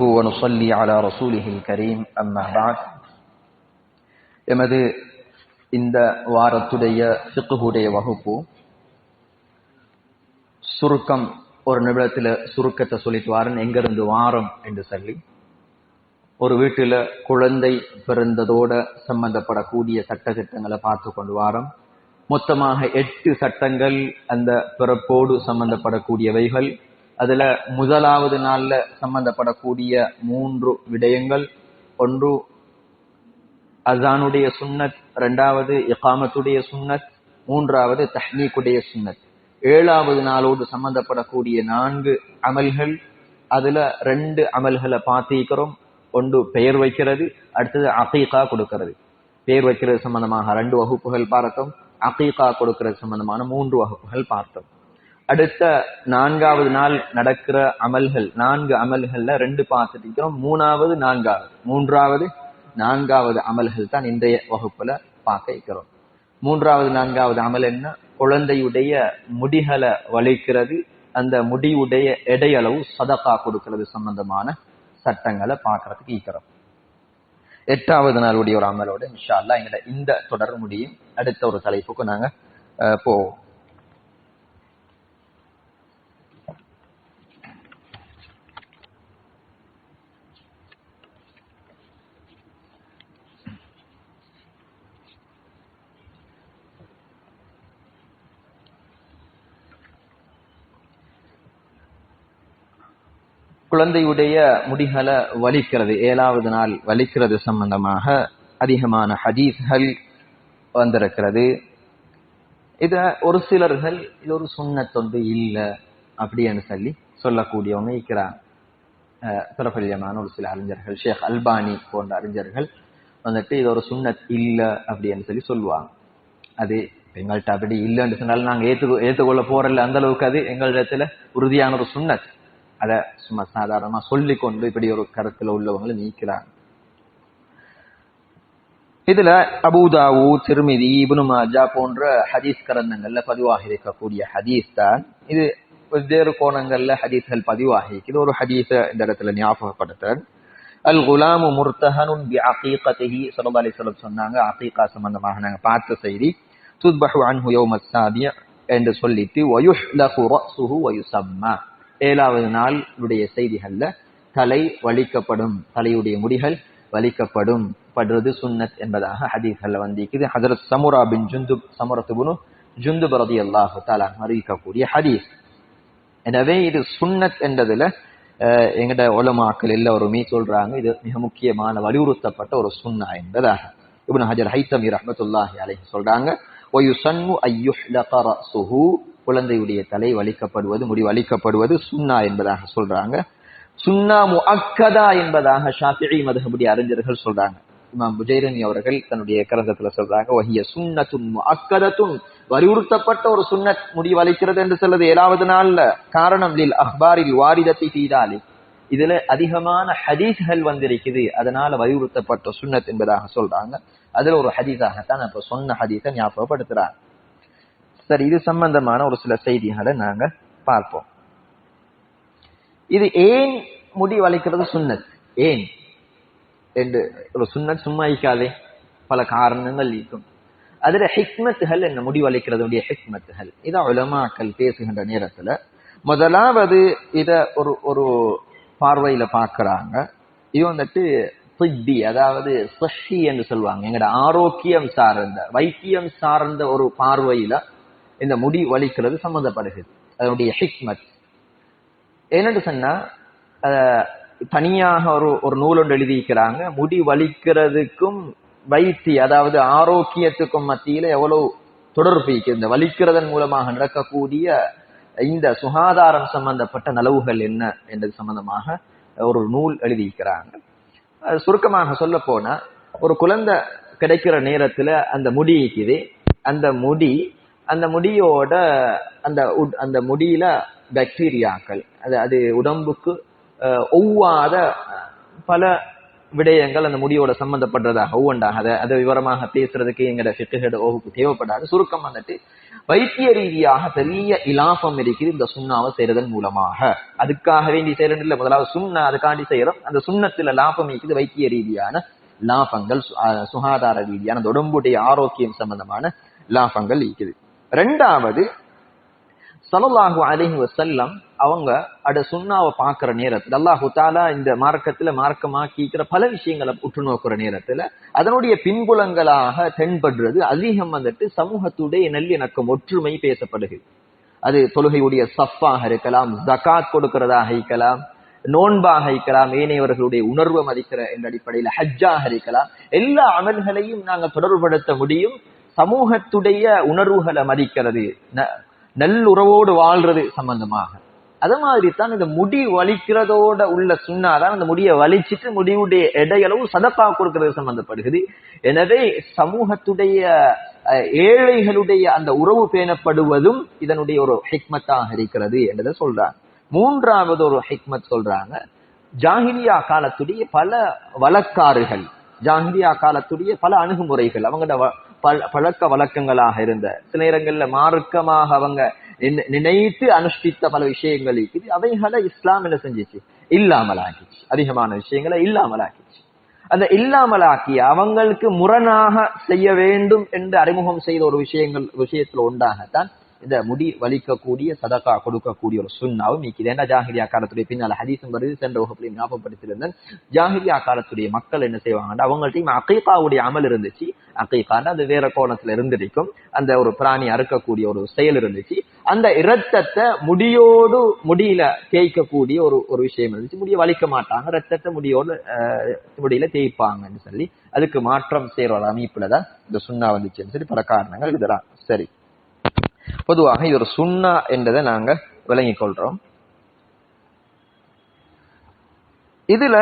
ونصلي على رسوله الكريم أما بعد எமது இந்த வாரத்துடைய ஃபிக்குடைய வகுப்பு சுருக்கம் ஒரு நிமிடத்துல சுருக்கத்தை சொல்லிட்டு வாரன் எங்கிருந்து வாரம் என்று சொல்லி ஒரு வீட்டுல குழந்தை பிறந்ததோட சம்பந்தப்படக்கூடிய சட்டத்திட்டங்களை பார்த்து கொண்டு வாரம் மொத்தமாக எட்டு சட்டங்கள் அந்த பிறப்போடு சம்பந்தப்படக்கூடியவைகள் அதுல முதலாவது நாள்ல சம்பந்தப்படக்கூடிய மூன்று விடயங்கள். ஒன்று அசானுடைய சுன்னத். இரண்டாவது இகாமத்துடைய சுன்னத். மூன்றாவது தஹ்னீக்குடைய சுன்னத். ஏழாவது நாளோடு சம்பந்தப்படக்கூடிய நான்கு அமல்கள். அதுல ரெண்டு அமல்களை பார்த்திருக்கிறோம். ஒன்று பெயர் வைக்கிறது அடுத்தது அகீகா கொடுக்கிறது. பெயர் வைக்கிறது சம்பந்தமாக ரெண்டு வகுப்புகள் பார்த்தோம். அகீகா கொடுக்கிறது சம்பந்தமான மூன்று வகுப்புகள் பார்த்தோம். அடுத்த நான்காவது நாள் நடக்கிற அமல்கள் நான்கு அமல்கள்ல ரெண்டு பார்த்துட்டு இருக்கிறோம் மூணாவது நான்காவது. மூன்றாவது நான்காவது அமல்கள் தான் இன்றைய வகுப்புல பார்க்க இருக்கிறோம் மூன்றாவது நான்காவது அமல் என்ன? குழந்தையுடைய முடிகளை வலிக்கிறது. அந்த முடியுடைய எடையளவு சதக்கா கொடுக்கிறது சம்பந்தமான சட்டங்களை பார்க்கறதுக்கு ஈக்கிறோம் எட்டாவது நாளுடைய ஒரு அமலோட இன்ஷா அல்லா எங்களை இந்த தொடர் முடியும். அடுத்த ஒரு தலைப்புக்கு நாங்க போவோம். குழந்தையுடைய முடிகளை வலிக்கிறது. ஏழாவது நாள் வலிக்கிறது சம்பந்தமாக அதிகமான ஹதீஸ்கள் வந்திருக்கிறது. இத ஒரு சிலர்கள் இது ஒரு சுண்ணத்தொண்டு இல்லை அப்படின்னு சொல்லி சொல்லக்கூடியவங்க இருக்கிறாங்க. பிரபல்யமான ஒரு சில அறிஞர்கள் ஷேக் அல்பானி போன்ற அறிஞர்கள் வந்துட்டு இது ஒரு சுண்ணத் இல்லை அப்படின்னு சொல்லி சொல்லுவாங்க. அது எங்கள்கிட்ட அப்படி இல்லைன்னு சொன்னாலும் நாங்கள் ஏற்று ஏற்றுக்கொள்ள போறல அந்த அளவுக்கு அது எங்களிடத்துல உறுதியான ஒரு சுண்ணத். அதை சும்மா சாதாரணமா சொல்லி கொண்டு இப்படி ஒரு கருத்துல உள்ளவங்களை நீக்கிறாங்க. இதுல அபூதாவு திருமிதி இபுனு மாஜா போன்ற ஹதீஸ் கரந்தங்கள்ல பதிவாகி இருக்கக்கூடிய ஹதீஸ் தான். இது வெவ்வேறு கோணங்கள்ல ஹதீஸ்கள் பதிவாகி இருக்குது ஒரு ஹதீஸ இந்த இடத்துல ஞாபகப்படுத்துறேன். அல் குலாமு முர்த்தஹனுன் பி அகீகத்திஹி ஸல்லல்லாஹு அலைஹி வஸல்லம் சொன்னாங்க. அகீகா சம்பந்தமாக நாங்க பார்த்த செய்தி துத்பஹு அன்ஹு யௌம ஸாபிய என்று சொல்லிட்டு வயுஹ்லகு ரஸுஹு வயுசம்மா. ஏழாவது நாள் உடைய செய்திகள்ல தலை வலிக்கப்படும் தலையுடைய முடிகள் வலிக்கப்படும் படுறது சுன்னத் என்பதாக ஹதீஸ்கள்ல வந்திருக்குது. ஹசரத் சமுரா பின் ஜுந்து சமுரத்துபுனு ஜுந்து பரதி அல்லாஹு தாலா அறிவிக்கக்கூடிய ஹதீஸ். எனவே இது சுன்னத் என்றதுல எங்கட உலமாக்கள் எல்லோருமே சொல்றாங்க இது மிக முக்கியமான வலியுறுத்தப்பட்ட ஒரு சுன்னா என்பதாக. இப்னு ஹஜர் ஹைத்தமி ரஹமத்துல்லாஹி அலைஹி சொல்றாங்க ஒயுசன்னு ஐயுஹ்லக குழந்தையுடைய தலை வலிக்கப்படுவது முடிவு அளிக்கப்படுவது சுன்னா என்பதாக சொல்றாங்க. சுன்னா முஅக்கதா என்பதாக ஷாஃபிஇ மதஹபுடைய அறிஞர்கள் சொல்றாங்க. இமாம் புஜைரனி அவர்கள் தன்னுடைய கிரந்தத்துல சொல்றாங்க வஹிய சுன்னத்துன் முஅக்கதத்துன். வலியுறுத்தப்பட்ட ஒரு சுன்னத் முடிவளிக்கிறது என்று சொல்றது ஏழாவது நாள்ல. காரணம் லில் அஹ்பாரில் வாரிதத்தி தீதாலி இதுல அதிகமான ஹதீஸ்கள் வந்திருக்குது. அதனால வலியுறுத்தப்பட்ட சுன்னத் என்பதாக சொல்றாங்க. அதுல ஒரு ஹதீஸாகத்தான் இப்ப சொன்ன ஹதீஸை ஞாபகப்படுத்துறாங்க சரி இது சம்பந்தமான ஒரு சில செய்திகளை நாங்க பார்ப்போம். இது ஏன் முடி வளைக்கிறது சுண்ணத் ஏன்? என்று ஒரு சுண்ணத் சும்மா இருக்காதே பல காரணங்கள் இருக்கும். அதுல ஹிக்மத்துகள் என்ன முடி வளைக்கிறதுடைய ஹிக்மத்துகள். இதை உலமாக்கள் பேசுகின்ற நேரத்துல முதலாவது இத ஒரு ஒரு பார்வையில பாக்குறாங்க இது வந்துட்டு சித்தி அதாவது சஷி என்று சொல்லுவாங்க. எங்கட ஆரோக்கியம் சார்ந்த வைத்தியம் சார்ந்த ஒரு பார்வையில இந்த முடி வலிக்கிறது சம்பந்தப்படுகிறது. அதனுடைய ஹிக்மத். என்னென்று சொன்னா தனியாக ஒரு ஒரு நூல் ஒன்று எழுதியிருக்கிறாங்க. முடி வலிக்கிறதுக்கும் வைத்தி அதாவது ஆரோக்கியத்துக்கும் மத்தியில எவ்வளவு தொடர்பு இந்த வலிக்கிறதன் மூலமாக நடக்கக்கூடிய இந்த சுகாதாரம் சம்பந்தப்பட்ட நலவுகள் என்ன என்றது சம்பந்தமாக ஒரு நூல் எழுதியிருக்கிறாங்க. சுருக்கமாக சொல்ல போனா ஒரு குழந்தை கிடைக்கிற நேரத்துல அந்த முடி இருக்குது அந்த முடி அந்த முடியோட அந்த அந்த முடியில பாக்டீரியாக்கள் அது அது உடம்புக்கு ஒவ்வாத பல விடயங்கள் அந்த முடியோட சம்பந்தப்படுறதாக ஒவ்வொன்றாக அதை அதை விவரமாக பேசுறதுக்கு எங்களோட ஃபிக்குஹெட் ஓகுக்கு தேவைப்படாது. சுருக்கம் வந்துட்டு வைத்திய ரீதியாக பெரிய இலாபம் இருக்குது இந்த சுண்ணாவை செய்யறதன் மூலமாக. அதுக்காக வேண்டி செய்யறது இல்லை முதலாவது சுண்ணா அதுக்காண்டி செய்யறோம் அந்த சுண்ணத்துல லாபம் இருக்குது வைத்திய ரீதியான லாபங்கள் சு- சுகாதார ரீதியான அந்த உடம்புடைய ஆரோக்கியம் சம்பந்தமான லாபங்கள் இருக்குது. ரெண்டாவது சலல்லாஹு அலிஹி வசல்லம் அவங்க அட சுண்ணாவை பார்க்குற நேரத்துல அல்லாஹு தாலா இந்த மார்க்கத்தில் மார்க்கமாக்கிக்கிற பல விஷயங்களை உற்று நோக்குற நேரத்துல அதனுடைய பின்புலங்களாக தென்படுறது அதிகம் வந்துட்டு சமூகத்துடைய நல்லிணக்கம் ஒற்றுமை பேசப்படுகிறது. அது தொழுகையுடைய சஃப்பாக இருக்கலாம் ஜகாத் கொடுக்கிறதாக இருக்கலாம் நோன்பாக இருக்கலாம் ஏனையவர்களுடைய உணர்வை மதிக்கிற என்ற அடிப்படையில் ஹஜ்ஜாக இருக்கலாம். எல்லா அமல்களையும் நாங்கள் தொடர்புபடுத்த முடியும். சமூகத்துடைய உணர்வுகளை மதிக்கிறது. நல்லுறவோடு வாழ்றது சம்பந்தமாக. அது மாதிரி தான் இந்த முடி வலிக்கிறதோட உள்ள சுண்ணாதான் அந்த முடியை வலிச்சிட்டு முடிவுடைய எடையளவு சதப்பா கொடுக்கிறது சம்பந்தப்படுகிறது. எனவே சமூகத்துடைய அஹ், ஏழைகளுடைய அந்த உறவு பேணப்படுவதும் இதனுடைய ஒரு ஹிக்மத்தாக இருக்கிறது என்றதை சொல்றாங்க. மூன்றாவது ஒரு ஹிக்மத் சொல்றாங்க ஜாஹிலியா காலத்துடைய பல வழக்காறுகள் ஜாஹிலியா காலத்துடைய பல அணுகுமுறைகள் அவங்களோட பழக்க வழக்கங்களாக இருந்த சில நேரங்கள்ல மார்க்கமாக அவங்க நினை- நினைத்து அனுஷ்டித்த பல விஷயங்கள் இருக்குது. அவைகளை இஸ்லாம் என்ன செஞ்சுச்சு? இல்லாமலாக்கிச்சு. அதிகமான விஷயங்களை இல்லாமலாக்கிச்சு. அந்த இல்லாமலாக்கி அவங்களுக்கு முரணாக செய்ய வேண்டும் என்று அறிமுகம் செய்த ஒரு விஷயங்கள் விஷயத்துல உண்டாகத்தான் இந்த முடி வலிக்கக்கூடிய சதகா கொடுக்கக்கூடிய ஒரு சுண்ணாவும் நீக்குது ஜாகிரியா காலத்துடைய பின்னால ஹதீசும் வருது. சென்ற வகுப்புலையும் ஞாபகப்படுத்தியிருந்தேன். ஜாகிரியா காலத்துடைய மக்கள் என்ன செய்வாங்கன்னா அவங்கள்ட்டையும் அகைகாவுடைய அமல் இருந்துச்சு. அகைகான்னு அது வேற கோணத்துல இருந்திருக்கும். அந்த ஒரு பிராணி அறுக்கக்கூடிய ஒரு செயல் இருந்துச்சு. அந்த இரத்தத்தை முடியோடு முடியில தேய்க்கக்கூடிய ஒரு ஒரு விஷயம் இருந்துச்சு. முடிய வலிக்க மாட்டாங்க. ரத்தத்தை முடியோடு முடியில தேய்ப்பாங்கன்னு சொல்லி அதுக்கு மாற்றம் செய்யற ஒரு அமைப்புல தான் இந்த சுண்ணா வந்துச்சுன்னு சொல்லி பல காரணங்கள் இதெல்லாம். சரி. பொதுவாக இது ஒரு சுண்ணா என்றதை நாங்க விளங்கிக் கொள்றோம். இதுல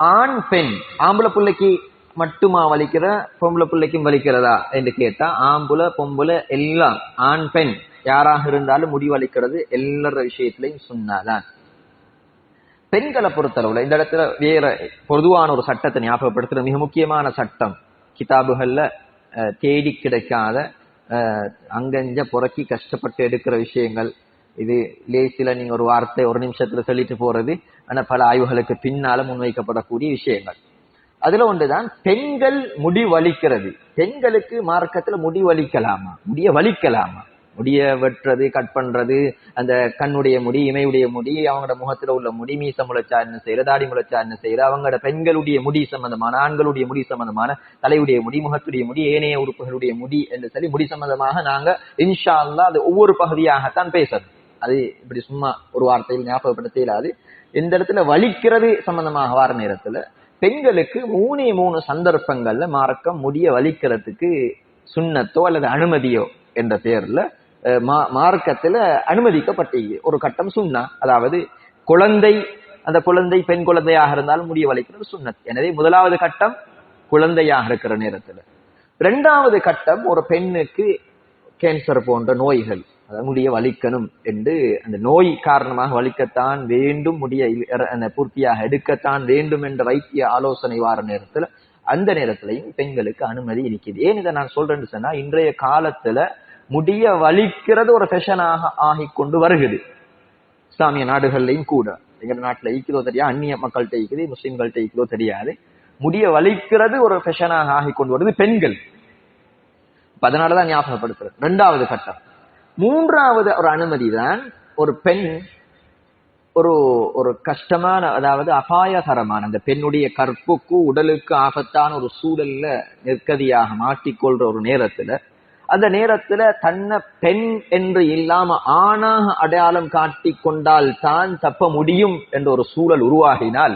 ஆண் பெண் ஆம்பளை பிள்ளைக்கு மட்டுமா வலிக்கிற பொம்பளை பிள்ளைக்கும் வலிக்கிறதா என்று கேட்டா ஆம்புல பொம்பளை எல்லாம் ஆண் பெண் யாராக இருந்தாலும் முடிவளிக்கிறது எல்லார விஷயத்திலையும் சுண்ணாதான் பெண்களை பொறுத்தளவுல இந்த இடத்துல வேற பொதுவான ஒரு சட்டத்தை ஞாபகப்படுத்துற மிக முக்கியமான சட்டம் கிதாபுகள்ல அஹ், தேடி கிடைக்காத அங்கஞ்ச புறக்கி கஷ்டப்பட்டு எடுக்கிற விஷயங்கள். இது லேசில நீங்க ஒரு வார்த்தை ஒரு நிமிஷத்துல சொல்லிட்டு போறது. ஆனா பல ஆய்வுகளுக்கு பின்னால முன்வைக்கப்படக்கூடிய விஷயங்கள். அதுல ஒன்றுதான் பெண்கள் முடி வலிக்கிறது. பெண்களுக்கு மார்க்கத்துல முடி வலிக்கலாமா? முடிய வலிக்கலாமா? முடிய வெட்டுறது கட் பண்றது அந்த கண்ணுடைய முடி இமையுடைய முடி அவங்களோட முகத்துல உள்ள முடி மீச முளைச்சா என்ன செய்யறது தாடி முளைச்சா என்ன செய்யற அவங்களோட பெண்களுடைய முடி சம்பந்தமான ஆண்களுடைய முடி சம்பந்தமான தலையுடைய முடி முகத்துடைய முடி ஏனைய உறுப்புகளுடைய முடி என்று சொல்லி முடி சம்பந்தமாக நாங்க இன்ஷா அல்லாஹ் அது ஒவ்வொரு பகுதியாகத்தான் பேசணும் அது இப்படி சும்மா ஒரு வார்த்தையில் ஞாபகப்படுத்த இயலாது இந்த இடத்துல வலிக்கிறது சம்பந்தமாக வார நேரத்துல பெண்களுக்கு மூணே மூணு சந்தர்ப்பங்கள்ல மார்க்கம் முடிய வலிக்கிறதுக்கு சுண்ணத்தோ அல்லது அனுமதியோ என்ற பெயர்ல மார்க்கத்துல அனுமதிக்கப்பட்டது ஒரு கட்டம் சுண்ணா. அதாவது குழந்தை அந்த குழந்தை பெண் குழந்தையாக இருந்தாலும் முடிய வளைக்கிறது சுண்ணத். எனவே முதலாவது கட்டம் குழந்தையாக இருக்கிற நேரத்துல. இரண்டாவது கட்டம் ஒரு பெண்ணுக்கு கேன்சர் போன்ற நோய்கள். அதாவது முடிய வலிக்கணும் என்று அந்த நோய் காரணமாக வலிக்கத்தான் வேண்டும் முடிய பூர்த்தியாக எடுக்கத்தான் வேண்டும் என்ற வைத்திய ஆலோசனை வார நேரத்துல அந்த நேரத்திலையும் பெண்களுக்கு அனுமதி இருக்குது ஏன் இதை நான் சொல்றேன்னு சொன்னா இன்றைய காலத்துல முடிய வலிக்கிறது ஒரு செஷனாக ஆகிக் கொண்டு வருகிறது. இஸ்லாமிய நாடுகள்லையும் கூட. எங்க நாட்டில் ஈக்குதோ தெரியாது அந்நிய மக்கள்கிட்ட ஈக்குது முஸ்லீம்கள்கிட்ட ஈக்குதோ தெரியாது. முடிய வலிக்கிறது ஒரு ஃபெஷனாக ஆகிக் கொண்டு வருது பெண்கள். இப்ப அதனாலதான் ஞாபகப்படுத்துறது. ரெண்டாவது கட்டம். மூன்றாவது ஒரு அனுமதி தான் ஒரு பெண் ஒரு ஒரு கஷ்டமான அதாவது அபாயகரமான அந்த பெண்ணுடைய கற்புக்கு உடலுக்கு ஆபத்தான ஒரு சூழல்ல நெற்கதியாக மாட்டிக்கொள்ற ஒரு நேரத்துல அந்த நேரத்துல தன்னை பெண் என்று இல்லாம ஆணாக அடையாளம் காட்டி கொண்டால் தான் தப்ப முடியும் என்ற ஒரு சூழல் உருவாகினால்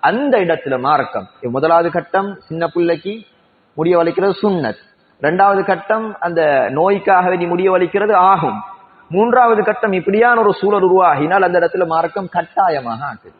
அந்த இடத்துல மார்க்கம் முதலாவது கட்டம் சின்ன பிள்ளைக்கு முடிய வலிக்கிறது சுண்ணத். ரெண்டாவது கட்டம் அந்த நோய்க்காக நீ முடிய வலிக்கிறது ஆகும். மூன்றாவது கட்டம் இப்படியான ஒரு சூழல் உருவாகினால் அந்த இடத்துல மார்க்கம் கட்டாயமாக ஆக்குது.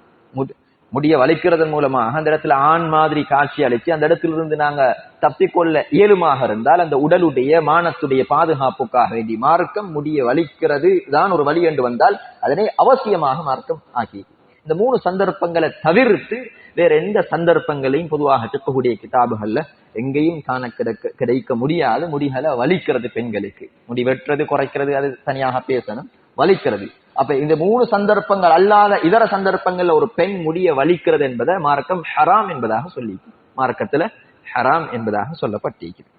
முடிய வலிக்கிறதன் மூலமாக அந்த இடத்துல ஆண் மாதிரி காட்சி அளித்து அந்த இடத்துல இருந்து நாங்க தப்பிக்கொள்ள இயலுமாக இருந்தால் அந்த உடலுடைய மானத்துடைய பாதுகாப்புக்காக வேண்டி மார்க்கம் முடிய வலிக்கிறது தான் ஒரு வழி என்று வந்தால் அதனை அவசியமாக மார்க்கம் ஆகி இந்த மூணு சந்தர்ப்பங்களை தவிர்த்து வேற எந்த சந்தர்ப்பங்களையும் பொதுவாக இருக்கக்கூடிய கிதாபுகள்ல எங்கேயும் காண கிடைக்க கிடைக்க முடியாது. முடிகளை வலிக்கிறது பெண்களுக்கு. முடி வெட்டுறது குறைக்கிறது அது தனியாக பேசணும். வலிக்கிறது. அப்ப இந்த மூணு சந்தர்ப்பங்கள் அல்லாத இதர சந்தர்ப்பங்கள்ல ஒரு பெண் முடிய வலிக்கிறது என்பதை மார்க்கம் ஹராம் என்பதாக சொல்லி மார்க்கத்துல ஹராம் என்பதாக சொல்லப்பட்டிருக்கிறது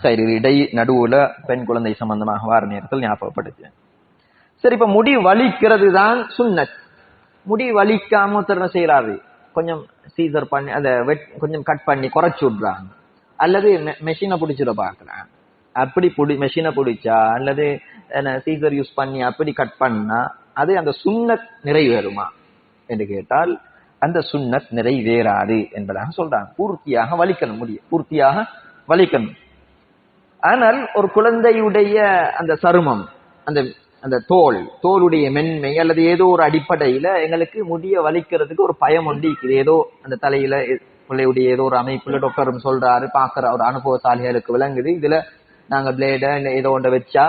சரி இடை நடுவுல பெண் குழந்தை சம்பந்தமாக வார நேரத்தில் ஞாபகப்படுத்தேன் சரி இப்ப முடி வலிக்கிறது தான் சுன்னத் முடி வலிக்காம ஒருத்தர் செய்யறாரு கொஞ்சம் சீசர் பண்ணி அதை வெட் கொஞ்சம் கட் பண்ணி குறைச்சு விடுறாங்க. அல்லது மெஷினை பிடிச்சிட பாக்குறாங்க அப்படி பிடி மெஷினை பிடிச்சா அல்லது சீசர் யூஸ் பண்ணி அப்படி கட் பண்ணா அது அந்த சுண்ணத் நிறைவேறுமா? என்று கேட்டால் அந்த சுண்ணத் நிறைவேறாது என்பதாக சொல்றாங்க. பூர்த்தியாக வலிக்கணும் முடியும் பூர்த்தியாக வலிக்கணும். ஆனால் ஒரு குழந்தையுடைய அந்த சருமம் அந்த அந்த தோல் தோலுடைய மென்மை அல்லது ஏதோ ஒரு அடிப்படையில எங்களுக்கு முடிய வலிக்கிறதுக்கு ஒரு பயம் ஒண்டி இருக்குது. ஏதோ அந்த தலையில பிள்ளையுடைய ஏதோ ஒரு அமைப்புல டாக்டரும் சொல்றாரு பாக்குற ஒரு அனுபவசாலிகளுக்கு விளங்குது. இதுல நாங்க பிளேட ஏதோ ஒன்றை வச்சா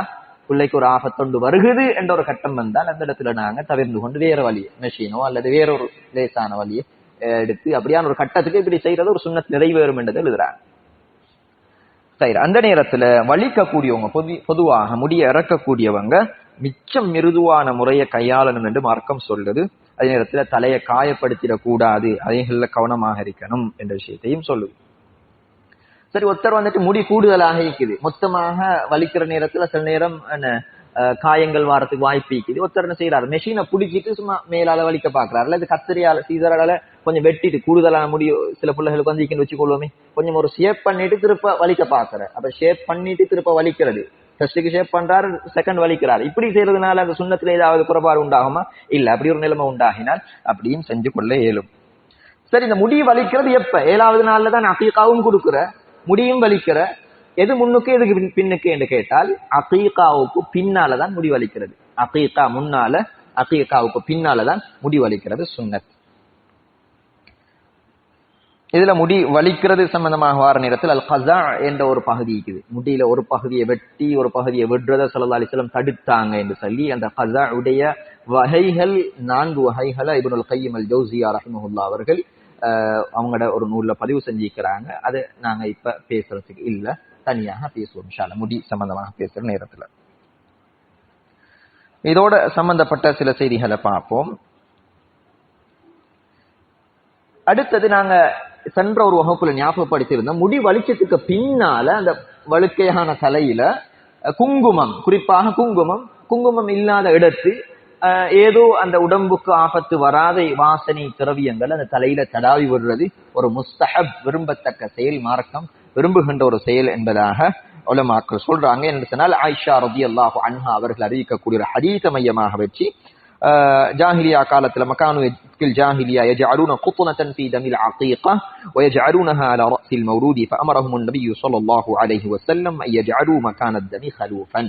பிள்ளைக்கு ஒரு ஆபத்தொண்டு வருகுது என்ற ஒரு கட்டம் வந்தால் அந்த இடத்துல நாங்க தவிர்ந்து கொண்டு வேற வழி மெஷினோ அல்லது வேறொரு லேசான வழியை எடுத்து அப்படியான ஒரு கட்டத்துக்கு இப்படி செய்யறது ஒரு சுண்ணத் நிறைவேறும் என்றது எழுதுறாங்க. சரி அந்த நேரத்துல வலிக்கக்கூடியவங்க பொது பொதுவாக முடிய இறக்கக்கூடியவங்க மிச்சம் மிருதுவான முறையை கையாளணும் என்று மார்க்கம் சொல்லுது. அதே நேரத்துல தலையை காயப்படுத்திடக்கூடாது அதைகளில் கவனமாக இருக்கணும் என்ற விஷயத்தையும் சொல்லுது. சரி ஒருத்தர் வந்துட்டு முடி கூடுதலாக இருக்குது. மொத்தமாக வலிக்கிற நேரத்துல சில நேரம் காயங்கள் வாரத்துக்கு வாய்ப்பு இருக்குது. ஒருத்தர் என்ன செய்யறாரு மெஷினை பிடிச்சிட்டு சும்மா மேலால வலிக்க பாக்குறாரு. அல்லது கத்திரியால சீசரால கொஞ்சம் வெட்டிட்டு கூடுதலான முடி சில பிள்ளைகளுக்கு வந்து இக்கன்னு வச்சுக்கொள்வோமே கொஞ்சம் ஒரு ஷேப் பண்ணிட்டு திருப்ப வலிக்க பாக்குற அப்ப ஷேப் பண்ணிட்டு திருப்ப வலிக்கிறது. ஃபர்ஸ்ட்டுக்கு ஷேப் பண்றாரு செகண்ட் வலிக்கிறார். இப்படி செய்யறதுனால அந்த சுண்ணத்துல ஏதாவது குறைபாடு உண்டாகுமா? இல்ல அப்படி ஒரு நிலைமை உண்டாகினால் அப்படியும் செஞ்சு கொள்ள இயலும். சரி இந்த முடி வலிக்கிறது எப்ப? ஏழாவது நாள்ல தான் அகீகாவும் கொடுக்குற. முடியும் வலிக்கிற எது முன்னுக்கு எதுக்கு பின்னுக்கு என்று கேட்டால் அகீகாவுக்கு பின்னால தான் முடிவளிக்கிறது அகீகா முன்னால அகீகாவுக்கு பின்னால தான் முடிவளிக்கிறது சுண்ணத். இதுல முடி வலிக்கிறது சம்பந்தமாக வார நேரத்தில் அல் கசா என்ற ஒரு பகுதி இருக்குது. முடியில ஒரு பகுதியை வெட்டி ஒரு பகுதியை விடுறத சல்லா அலிஸ்லம் தடுத்தாங்க என்று சொல்லி அந்த கசா உடைய வகைகள் நான்கு வகைகளை இபுனுல் கையம் அல் ஜோசியா ரஹ்மஹுல்லா அவர்கள் அவங்களோட ஒரு நூல்ல பதிவு செஞ்சிருக்கிறாங்க அது நாங்க இப்ப பேசுறதுக்கு இல்ல. தனியாக பேசுவோம் இன்ஷா முடி சம்பந்தமாக பேசுற நேரத்துல. இதோட சம்பந்தப்பட்ட சில செய்திகளை பார்ப்போம். அடுத்தது நாங்க சென்ற ஒரு வகுப்புல ஞாபகப்படுத்தியிருந்தோம் முடி வலிச்சத்துக்கு பின்னால அந்த வழுக்கையான தலையில குங்குமம் குறிப்பாக குங்குமம். குங்குமம் இல்லாத இடத்து ஏதோ அந்த உடம்புக்கு ஆபத்து வராத வாசனை திரவியங்கள் அந்த தலையில தடாவி விடுறது ஒரு முஸ்தஹப் விரும்பத்தக்க செயல் மார்க்கம் விரும்புகின்ற ஒரு செயல் என்பதாக உலமாக்கள் சொல்றாங்க என்று சொன்னால் ஆயிஷா ரதி அல்லாஹு அன்ஹா அவர்கள் அறிவிக்கக்கூடிய ஒரு ஹதீத மையமாக வச்சு ஆஹ், ஜாஹிலியா காலத்துல மக்கானு الجاهلية يجعلون قطنة في دم العقيقة ويجعلونها على رأس المولود فأمرهم النبي صلى الله عليه وسلم أن يجعلوا مكان الدم خلوفا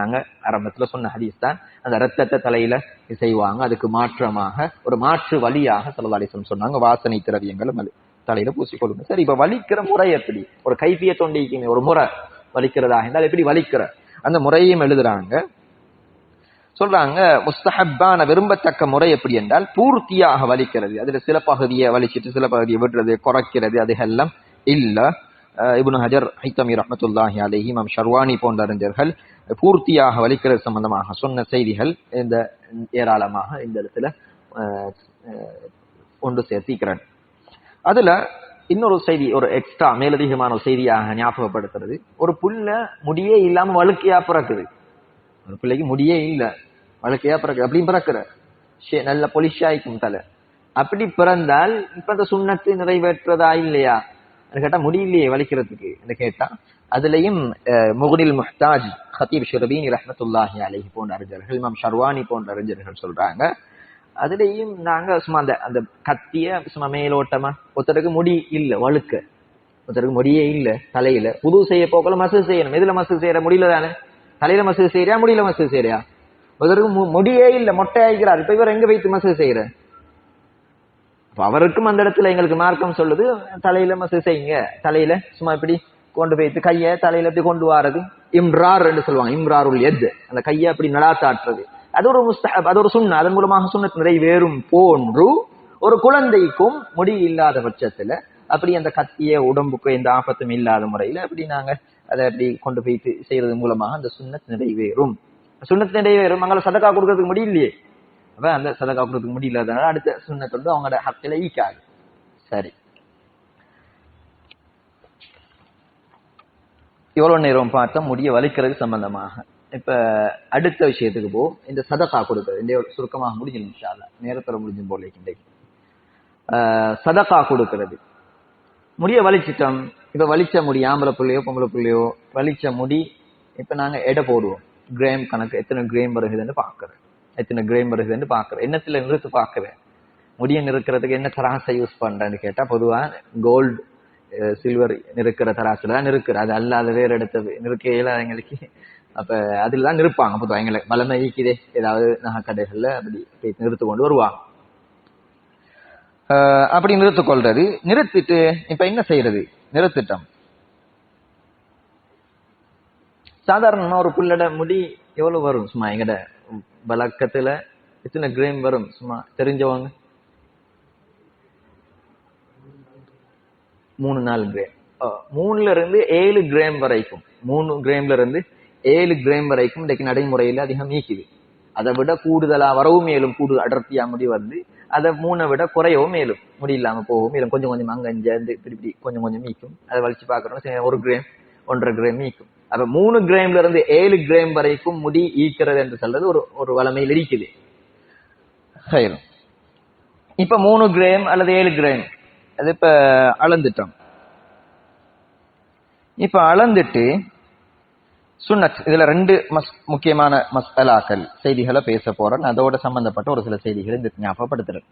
நாங்க ஆரம்பத்துல சொன்ன ஹதீஸ் தான். அந்த ரத்தத்தை தலையில செய்வாங்க அதுக்கு மாற்றமாக ஒரு மாற்று வழியாக சல்லல்லாஹு சொன்னாங்க. வாசனை திரவியங்களும் அது தலையில பூசிக்கொள்ளுங்க. சரி இப்ப வலிக்கிற முறை எப்படி? ஒரு கைப்பிய தொண்டைக்குமே ஒரு முறை வலிக்கிறதா இருந்தால் எப்படி வலிக்கிற? அந்த முறையும் எழுதுறாங்க. சொல்றாங்க முஸ்தஹப்பான விரும்பத்தக்க முறை எப்படி என்றால் பூர்த்தியாக வலிக்கிறது. அதுல சில பகுதியை வலிச்சிட்டு சில பகுதியை விடுறது குறைக்கிறது அதுகெல்லாம் இல்ல. இபுன் ஹஜர் ஹைத்தமி ரஹமத்துல்லாஹி அலைஹி இமாம் ஷர்வானி போன்ற அறிஞர்கள் பூர்த்தியாக வலிக்கிறது சம்பந்தமாக சொன்ன செய்திகள் இந்த ஏராளமாக இந்த இடத்துல அஹ், ஒன்று சேர்த்திக்கிறேன். அதுல இன்னொரு செய்தி ஒரு எக்ஸ்ட்ரா மேலதிகமான ஒரு செய்தியாக ஞாபகப்படுத்துறது. ஒரு புல்ல முடியே இல்லாம வழுக்கையா பிறக்குது. ஒரு பிள்ளைக்கு முடியே இல்ல வழுக்கையா பிறக்குது அப்படியும் பிறக்குற. நல்ல பொலிஷாய்க்கும் தலை. அப்படி பிறந்தால் இப்ப அந்த சுண்ணத்து நிறைவேற்றுறதா இல்லையா? கேட்டா முடியலையே வலிக்கிறதுக்கு என்று கேட்டா அதுலயும் அஹ், முகனில் முஹ்தாஜ் ஹத்தீப் ஷுரபீன் ரஹமத்துல்லாஹி அலஹி போன்ற அறிஞர்கள் இமாம் ஷர்வானி போன்ற அறிஞர்கள் சொல்றாங்க. அதுலயும் நாங்க சும்மா அந்த அந்த கத்திய சும்மா மேலோட்டமா ஒருத்தருக்கு முடி இல்ல வழுக்க. ஒருத்தருக்கு முடியே இல்ல தலையில. புது செய்ய போக்கல மசூல் செய்யணும். எதுல மசூல் செய்யற? முடியல தானே. தலையில மசூல் செய்யறியா முடியல மசூல் செய்யறியா? ஒருத்தருக்கு மு- முடியே இல்ல மொட்டை ஆகிக்கிறார் இப்ப இவர் எங்க வைத்து மசூல் செய்யற? அவருக்கும் அந்த இடத்துல எங்களுக்கு மார்க்கம் சொல்லுது. தலையில மசு செய்யுங்க தலையில சும்மா இப்படி கொண்டு போயிட்டு கைய தலையில இப்படி கொண்டு வாரது. இம்ரார் என்று சொல்லுவாங்க. இம்ராருல் எத். அந்த கையை அப்படி நடாத்தாட்டுறது அது ஒரு முஸ்தஹப் அது ஒரு சுண்ண அதன் மூலமாக சுண்ணத் நிறைவேறும் போன்று ஒரு குழந்தைக்கும் முடி இல்லாத பட்சத்துல அப்படி அந்த கத்திய உடம்புக்கு எந்த ஆபத்தும் இல்லாத முறையில அப்படி நாங்க அதை அப்படி கொண்டு போயிட்டு செய்யறது மூலமாக அந்த சுண்ணத் நிறைவேறும் சுண்ணத் நிறைவேறும் அங்கே சதக்கா கொடுக்கறதுக்கு முடியலையே அப்ப அந்த சதக்கா கொடுக்கறதுக்கு முடியலாதனால அடுத்த சுண்ணத்தை வந்து அவங்களோட ஹக்கில ஈக்காது. சரி. இவ்வளவு நேரம் பார்த்தா முடிய வலிக்கிறது சம்பந்தமாக. இப்ப அடுத்த விஷயத்துக்கு போ. இந்த சதக்கா கொடுக்கிறது. இந்த சுருக்கமாக முடிஞ்சிடும் இன்ஷா நேரத்தில் முடிஞ்சும் போல இன்றைக்கு. ஆஹ் சதக்கா கொடுக்கிறது. முடிய வலிச்சிட்டோம். இப்ப வலிச்ச முடி ஆம்பளை புள்ளையோ பொம்பளை பிள்ளையோ வலிச்ச முடி இப்ப நாங்க எடை போடுவோம். கிரேம் கணக்கு எத்தனை கிரேம் வருகுதுன்னு பாக்குறேன் எத்தனை கிரேம் வருகுதுன்னு பாக்குறேன் என்னத்துல நிறுத்து பாக்குறேன் முடிய நிறுக்கிறதுக்கு என்ன தராசை யூஸ் பண்றேன்னு கேட்டா பொதுவா கோல்டு சில்வர் நிறுக்கிற தராசுல தான் நிறுக்கிற அது அல்லாத வேறு எடுத்தது நிறுக்க இயலாதவங்களுக்கு அப்ப அதுல தான் நிற்பாங்க பொதுவா எங்களை வளமை ஈக்குதே ஏதாவது நகைக்கடைகள்ல அப்படி போய் நிறுத்து கொண்டு வருவாங்க ஆஹ் அப்படி நிறுத்திக் கொள்றது நிறுத்திட்டு இப்ப என்ன செய்யறது நிறுத்திட்டோம் சாதாரணமா ஒரு புள்ளட முடி எவ்வளவு வரும் சும்மா எங்கட வழக்கத்துல எத்தனை கிராம் வரும்? சும்மா தெரிஞ்சவங்க? மூணு நாலு கிராம். மூணுல இருந்து ஏழு கிராம் வரைக்கும். மூணு கிராம்ல இருந்து ஏழு கிராம் வரைக்கும் இன்றைக்கு நடைமுறையில அதிகம் நீக்குது. அதை விட கூடுதலா வரவும் மேலும் கூடு அடர்த்தியா முடி வந்து அதை மூணை விட குறையவும் மேலும். முடி இல்லாம போகவும் மேலும். கொஞ்சம் கொஞ்சம் அங்க இருந்து இப்படி இப்படி கொஞ்சம் கொஞ்சம் மீக்கும் அதை வலிச்சு பாக்குறோம் சரி, ஒரு கிராம் ஒன்றரை கிராம் மீக்கும் அப்ப மூணு கிராம்ல இருந்து ஏழு கிராம் வரைக்கும் முடி ஈக்கிறது என்று சொல்றது ஒரு ஒரு வளமையில் இருக்குது. இப்ப மூணு கிராம் அல்லது ஏழு கிராம் அது இப்ப அளந்துட்டோம். இப்ப அளந்துட்டு சுன்னத் இதுல ரெண்டு மஸ் முக்கியமான மஸ் அலாக்கள் செய்திகளை பேச போறேன் அதோட சம்பந்தப்பட்ட ஒரு சில செய்திகளை இந்த ஞாபகப்படுத்துறேன்.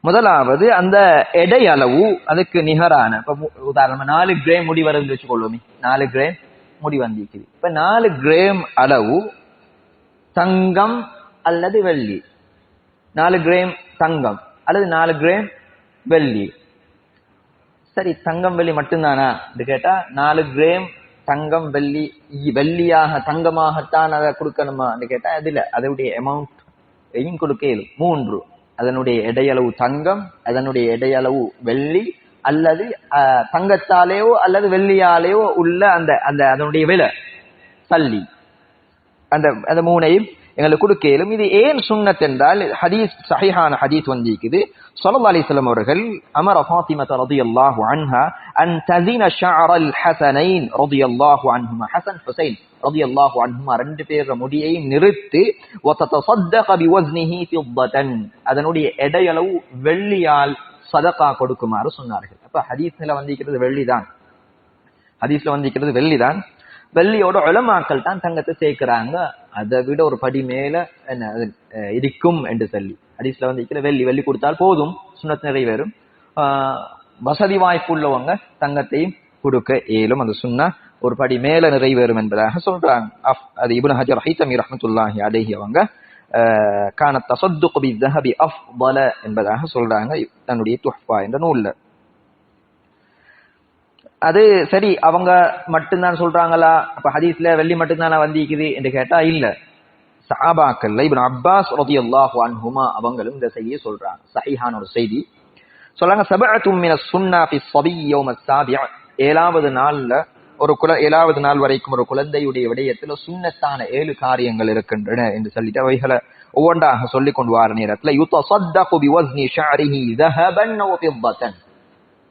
முதலாவது அந்த எடை அளவு அதுக்கு நிகரான. இப்ப மு- உதாரணமா நாலு கிரேம் முடி வருதுன்னு வச்சுக்கொள்வோமே. நாலு கிரேம் முடி வந்திருக்குது. இப்ப நாலு கிரேம் அளவு தங்கம் அல்லது வெள்ளி. நாலு கிரேம் தங்கம் அல்லது நாலு கிரேம் வெள்ளி. சரி தங்கம் வெள்ளி மட்டும்தானா? இது கேட்டா நாலு கிரேம் தங்கம் வெள்ளி வெள்ளியாக தங்கமாகத்தான் அதை கொடுக்கணுமா? கேட்டா அதுல அதனுடைய அமௌண்ட் கொடுக்க மூன்று. அதனுடைய எடையளவு தங்கம் அதனுடைய எடையளவு வெள்ளி அல்லது தங்கத்தாலேயோ அல்லது வெள்ளியாலேயோ உள்ள அந்த அந்த அதனுடைய விலை. சல்லி. அந்த அந்த மூணையும் எங்களுக்கு கொடுக்க இயலும் இது ஏன் சுன்னத் என்றால் ஹதீஸ் சஹிஹான ஹதீஸ் வந்திருக்குது ஸல்லல்லாஹு அலைஹி வஸல்லம் அவர்கள் அமர ஃபாத்திமத ரலியல்லாஹு அன்ஹா அன் தஸின ஷஅரல் ஹஸனைன் ரலியல்லாஹு அன்ஹுமா ஹஸன் ஹுசைன் ரலியல்லாஹு அன்ஹுமா ரெண்டு பேர் முடியை நிறுத்தி வததஸத்தக பிவஸ்னிஹி ஃபித்தன் அதனுடைய எடையளவு வெள்ளியால் சதகா கொடுக்குமாறு சொன்னார்கள். அப்ப ஹதீஸ்ல வந்திருக்கிறது வெள்ளிதான். ஹதீஸ்ல வந்திருக்கிறது வெள்ளிதான். வெள்ளியோட உளமாக்கள் தான் தங்கத்தை சேர்க்கிறாங்க. அதை விட ஒரு படி மேல என்ன இருக்கும் என்று சொல்லி. ஹதீஸ்ல வந்து வெள்ளி வெள்ளி கொடுத்தால் போதும். சுண்ணத் நிறைவேறும். ஆஹ், வசதி வாய்ப்பு உள்ளவங்க தங்கத்தையும் கொடுக்க ஏலும் அந்த சுன்னா ஒரு படி மேல நிறைவேறும் என்பதாக சொல்றாங்க. அஃப்- அது இபுன் ஹஜர் ஹைத்தமி ரஹமத்துல்லாஹி அலைஹி அவங்க ஆஹ், கான தசத்துக் பி தஹபி என்பதாக சொல்றாங்க. தன்னுடைய துஹ்பா என்ற நூல்ல. அது சரி அவங்க மட்டும்தான் சொல்றாங்களா? அப்ப ஹதீஸ்ல வெள்ளி மட்டும்தானா வந்திக்குது என்று கேட்டா இல்ல. சஹாபாக்கள்ல இப்னு அப்பாஸ் ரதி அல்லாஹ் அன்ஹுமா அவங்களும் இந்த செய்தியை சொல்றாங்க. சஹிஹான ஒரு செய்தி. சொல்றாங்க சபஅத்தும் மின சுன்னா ஃபி ஸபி யௌம ஏழாவது நாள்ல ஒரு குல ஏழாவது நாள் வரைக்கும் ஒரு குழந்தையுடைய விடயத்துல சுன்னத்தான ஏழு காரியங்கள் இருக்கின்றன என்று சொல்லிட்டு அவைகளை ஒவ்வொன்றாக சொல்லிக் கொண்டு வார நேரத்துல யுத்தசத்தகு பிவஸ்னி ஷஅரிஹி தஹபன் வ ஃபித்தன்.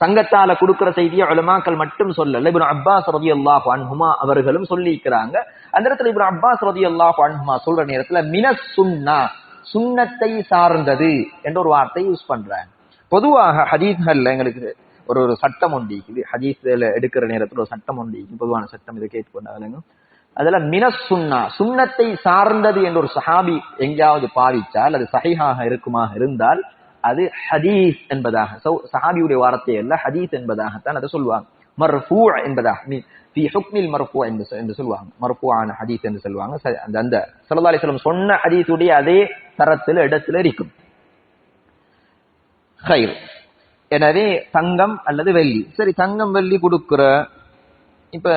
தங்கத்தால கொடுக்கிற செய்தியை உலமாக்கள் மட்டும் சொல்லல. இபின் அப்பாஸ் அல்லாஹ் அன்ஹுமா அவர்களும் சொல்லியிருக்கிறாங்க. அந்த இடத்துல இபின் அப்பாஸ் அல்லாஹ் அன்ஹுமா சொல்ற நேரத்துல மின சுன்னா சுன்னத்தை சார்ந்தது என்ற ஒரு வார்த்தை யூஸ் பண்றாங்க. பொதுவாக ஹதீஸ்கள்ல எங்களுக்கு ஒரு ஒரு சட்டம் ஒண்டிக்குது ஹதீஸ்ல எடுக்கிற நேரத்துல ஒரு சட்டம் ஒன்று பொதுவான சட்டம் இதை கேட்டுக்கொண்டாலும் அதுல மின சுன்னா சுன்னத்தை சார்ந்தது என்ற ஒரு சஹாபி எங்கேயாவது பாவித்தால் அது சஹீஹாக இருக்குமாக இருந்தால் அது ஹதீஸ் என்பதாக. சௌ- சஹாபியுடைய வார்த்தை அல்ல ஹதீஸ் என்பதாகத்தான் அதை சொல்லுவாங்க. மர்ஃபூ என்பதாக மீன் ஃபி ஹுக்மில் மர்ஃபூ என்று என்று சொல்லுவாங்க. மர்ஃபூஆன ஹதீஸ் என்று சொல்லுவாங்க. அந்த அந்த ஸல்லல்லாஹு அலைஹி சொன்ன ஹதீஸுடைய அதே தரத்துல இடத்துல இருக்கும். ஹைர் எனவே தங்கம் அல்லது வெள்ளி. சரி தங்கம் வெள்ளி கொடுக்குற இப்ப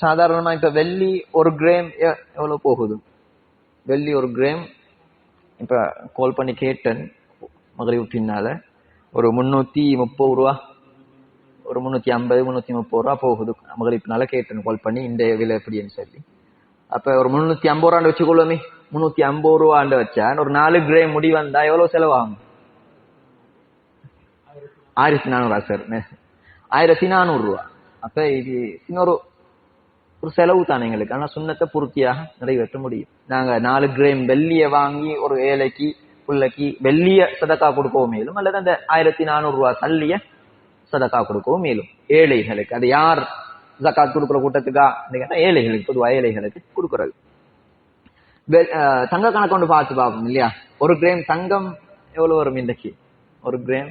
சாதாரணமா இப்ப வெள்ளி ஒரு கிராம் எவ்வளவு போகுது? வெள்ளி ஒரு கிராம். இப்ப கால் பண்ணி கேட்டேன். மகளிர் பின்னால ஒரு முன்னூத்தி முப்பது ரூபா ஒரு முந்நூற்றி ஐம்பது முந்நூற்றி முப்பது ரூபா போகுது மகளிர் பின்னால கேட்டேன் கால் பண்ணி இந்த விலை எப்படின்னு சொல்லி. அப்ப ஒரு முந்நூற்றி ஐம்பது ரூபாண்டு வச்சுக்கொள்ளுமே முந்நூற்றி ஐம்பது ரூபாண்டு வச்சா ஒரு நாலு கிரே முடி வந்தா எவ்வளவு செலவாகும்? ஆயிரத்தி நானூறா சார் ஆயிரத்தி நானூறு ரூபா. அப்ப இது இன்னொரு ஒரு செலவு தானே எங்களுக்கு. ஆனா சுண்ணத்தை பூர்த்தியாக நிறைவேற்ற முடியும். நாங்க நாலு கிரேம் வெள்ளிய வாங்கி ஒரு ஏழைக்கு பிள்ளைக்கு வெள்ளிய சதக்கா கொடுக்கவும் மேலும் அல்லது அந்த ஆயிரத்தி நானூறு ரூபாய் தள்ளிய சதக்கா கொடுக்கவும் மேலும். ஏழைகளுக்கு அது யார் ஜக்காத் கொடுக்குற கூட்டத்துக்கா? கேட்டா ஏழைகளுக்கு பொதுவா ஏழைகளுக்கு கொடுக்கறது. தங்க கணக்கு கொண்டு பார்த்து பார்ப்போம் இல்லையா? ஒரு கிராம் தங்கம் எவ்வளவு வரும் இன்றைக்கு? ஒரு கிராம்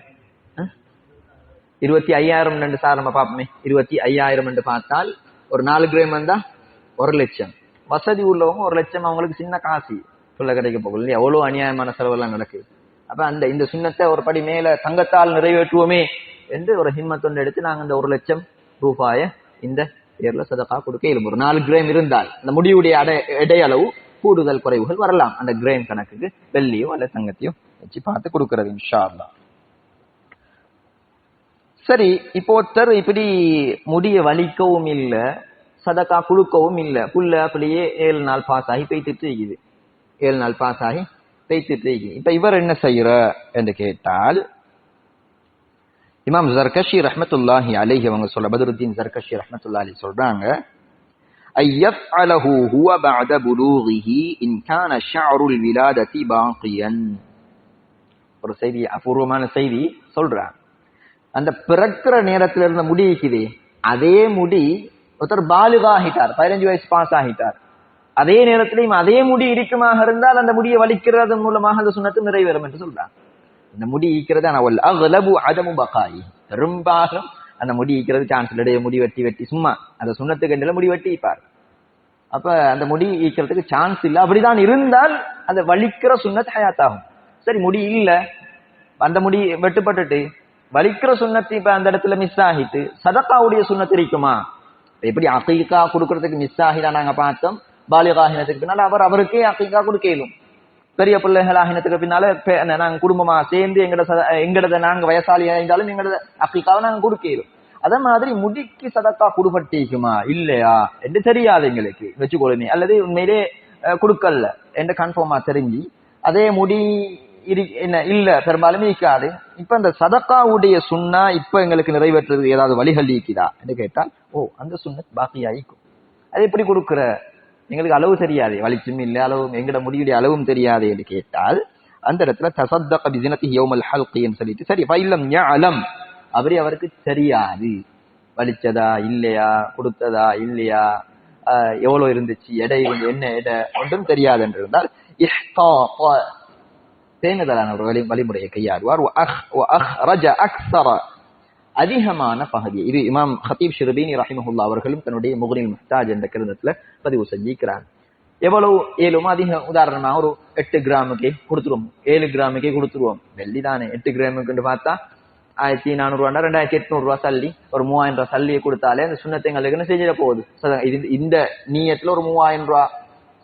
இருபத்தி ஐயாயிரம் ரெண்டு சார் நம்ம பார்ப்போமே. இருபத்தி ஐயாயிரம் என்று பார்த்தால் ஒரு நாலு கிராம் வந்தா ஒரு லட்சம். வசதி உள்ளவங்க ஒரு லட்சம் அவங்களுக்கு சின்ன காசு. சொல்ல கிடைக்க போகுது இல்லையா? எவ்வளவு அநியாயமான செலவெல்லாம் நடக்குது. அப்ப அந்த இந்த சுண்ணத்தை ஒரு படி மேல தங்கத்தால் நிறைவேற்றுவோமே என்று ஒரு ஹிம்மத்தொண்டு எடுத்து நாங்க இந்த ஒரு லட்சம் ரூபாய இந்த பேர்ல சதக்கா கொடுக்க இயலும். ஒரு நாலு கிராம் இருந்தால் அந்த முடிவுடைய அடை இடையளவு கூடுதல் குறைவுகள் வரலாம். அந்த கிரேம் கணக்குக்கு வெள்ளியோ அல்ல தங்கத்தையோ வச்சு பார்த்து கொடுக்கறது இன்ஷா சரி இப்போ ஒருத்தர் இப்படி முடிய வலிக்கவும் இல்ல சதக்கா குழுக்கவும் இல்ல புள்ள அப்படியே ஏழு நாள் பாஸ் ஆகி பெய்த்துட்டு இருக்குது. ஏழு நாள் பாஸ் ஆகி பெய்த்துட்டு இருக்குது இப்ப இவர் என்ன செய்யற என்று கேட்டால் இமாம் ஜர்கஷி ரஹ்மத்துல்லாஹி அலைஹி அவங்க சொல்ல பதருத்தீன் ஜர்கஷி ரஹ்மத்துல்லாஹி சொல்றாங்க أن يفعله هو بعد بلوغه إن كان شعر الولادة باقيا ஒரு செய்தி அபூர்வமான செய்தி சொல்றான் அந்த பிறக்கிற நேரத்துல இருந்த முடி இருக்குதே அதே முடி ஒருத்தர் பாலுகா ஆகிட்டார் பதினஞ்சு வயசு பாஸ் ஆகிட்டார் அதே நேரத்திலையும் அதே முடி இருக்குமாக இருந்தால் அந்த முடியை வலிக்கிறது மூலமாக அந்த சுண்ணத்து நிறைவேறும் என்று சொல்றான். இந்த முடி ஈக்கிறது ஆனால் அகலபு அதமு பகாயி. பெரும்பாலும் அந்த முடி ஈக்கிறது சான்ஸ் இல்லையே முடி வெட்டி வெட்டி. சும்மா அந்த சுண்ணத்து கண்டில முடி வெட்டிப்பார் அப்ப அந்த முடி ஈக்கிறதுக்கு சான்ஸ் இல்ல. அப்படிதான் இருந்தால் அந்த வலிக்கிற சுண்ணத் ஹயாத்தாகும். சரி முடி இல்ல. அந்த முடி வெட்டுப்பட்டுட்டு வலிக்கிற சுண்ணத்து இப்ப அந்த இடத்துல மிஸ் ஆகிட்டு சதக்காவுடைய சுண்ணத்து இருக்குமா எப்படி அகீகா கொடுக்கறதுக்கு மிஸ் ஆகிதான் நாங்க பார்த்தோம். பாலிகாகினத்துக்கு பின்னால அவர் அவருக்கே அக்கீங்கா கொடுக்க இயலும் பெரிய பிள்ளைகள் ஆகினத்துக்கு பின்னால நாங்க குடும்பமா சேர்ந்து எங்கட சத- எங்கடத நாங்க வயசாளி ஆயிருந்தாலும் எங்கட அக்கீக்காவை நாங்க கொடுக்கலும் அதே மாதிரி முடிக்கு சதக்கா குடுபட்டிக்குமா? இல்லையா? என்று தெரியாது எங்களுக்கு. வச்சுக்கொள்ளுமே அல்லது உண்மையிலே கொடுக்கல என்று கன்ஃபார்மா தெரிஞ்சு அதே முடி இரு- என்ன இல்ல பெரும்பாலும் இருக்காது இப்ப இந்த சதக்காவுடைய சுண்ணா இப்ப எங்களுக்கு நிறைவேற்றுறதுக்கு ஏதாவது வழிகள் இருக்குதா என்று கேட்டால் ஓ அந்த சுண்ணத் பாக்கியாயிக்கும். அது எப்படி கொடுக்குற? எங்களுக்கு அளவு தெரியாது. வலிச்சும் இல்லை அளவும் எங்கட முடியுடைய அளவும் தெரியாது என்று கேட்டால் அந்த இடத்துல தசத்தக பிசினத்தி யோமல் ஹல்கின்னு சொல்லிட்டு சரி பயிலம் அலம் அவரே அவருக்கு தெரியாது. வலிச்சதா இல்லையா கொடுத்ததா இல்லையா எவ்வளவு இருந்துச்சு எடை என்ன எடை ஒன்றும் தெரியாது என்று இருந்தால் தேங்குதலான ஒரு வழி வழிமுறையை கையாறுவார் அதிகமான பகுதி. இது இமாம் ஹத்தீப் ஷிருபீனி ரஹிமஹுல்லா அவர்களும் தன்னுடைய முகனில் முஹ்தாஜ் என்ற கிரந்தத்துல பதிவு செஞ்சிருக்கிறாங்க. எவ்வளவு? ஏழுமோ அதிகம் உதாரணமா ஒரு எட்டு கிராமுக்கே கொடுத்துருவோம். ஏழு கிராமுக்கே கொடுத்துருவோம். வெள்ளி தானே. எட்டு கிராமுக்குன்னு பார்த்தா ஆயிரத்தி நானூறு ரூபா ரெண்டாயிரத்தி எட்நூறு ரூபா சல்லி. ஒரு மூவாயிரம் ரூபாய் சல்லியை கொடுத்தாலே அந்த சுண்ணத்தைங்களுக்கு எங்களுக்குன்னு செஞ்சிட போகுது? இது- இந்த நீயத்துல ஒரு மூவாயிரம் ரூபாய்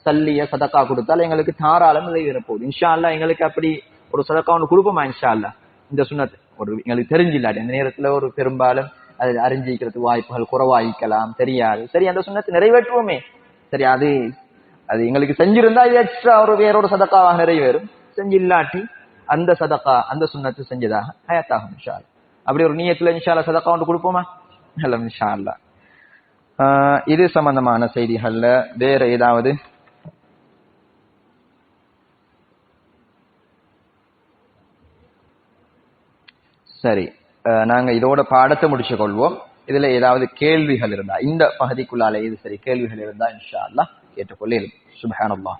சல்லிய சதக்கா கொடுத்தால் எங்களுக்கு தாராளம் நிறைவேற போகுது. இன்ஷா அல்லாஹ் எங்களுக்கு அப்படி ஒரு சதக்கா ஒன்று கொடுப்போமா? இன்ஷா அல்லா இந்த சுண்ணத் ஒரு எங்களுக்கு தெரிஞ்சில்லாது அந்த நேரத்துல ஒரு பெரும்பாலும் அது அறிஞ்சிக்கிறதுக்கு வாய்ப்புகள் குறவாய்க்கலாம் தெரியாது. சரி அந்த சுண்ணத்தை நிறைவேற்றுவோமே. சரி அது அது எங்களுக்கு செஞ்சிருந்தா இது எக்ஸ்ட்ரா ஒரு வேறொரு சதக்காவாக நிறைவேறும். செஞ்சு இல்லாட்டி அந்த சதக்கா அந்த சுண்ணத்து செஞ்சதாக ஹயாத்தாகும் இன்ஷா அப்படி ஒரு நீயத்துல இன்ஷா சதக்கா ஒன்று கொடுப்போமா? இல்ல இன்ஷா ஆஹ் இது சம்பந்தமான செய்திகள்ல வேற ஏதாவது சரி. அஹ் நாங்க இதோட பாடத்தை முடிச்சு கொள்வோம் இதுல ஏதாவது கேள்விகள் இருந்தா இந்த பகுதிக்குள்ளால இது சரி கேள்விகள் இருந்தா இன்ஷா அல்லா கேட்டுக்கொள்ள சுபஹானல்லாஹ்.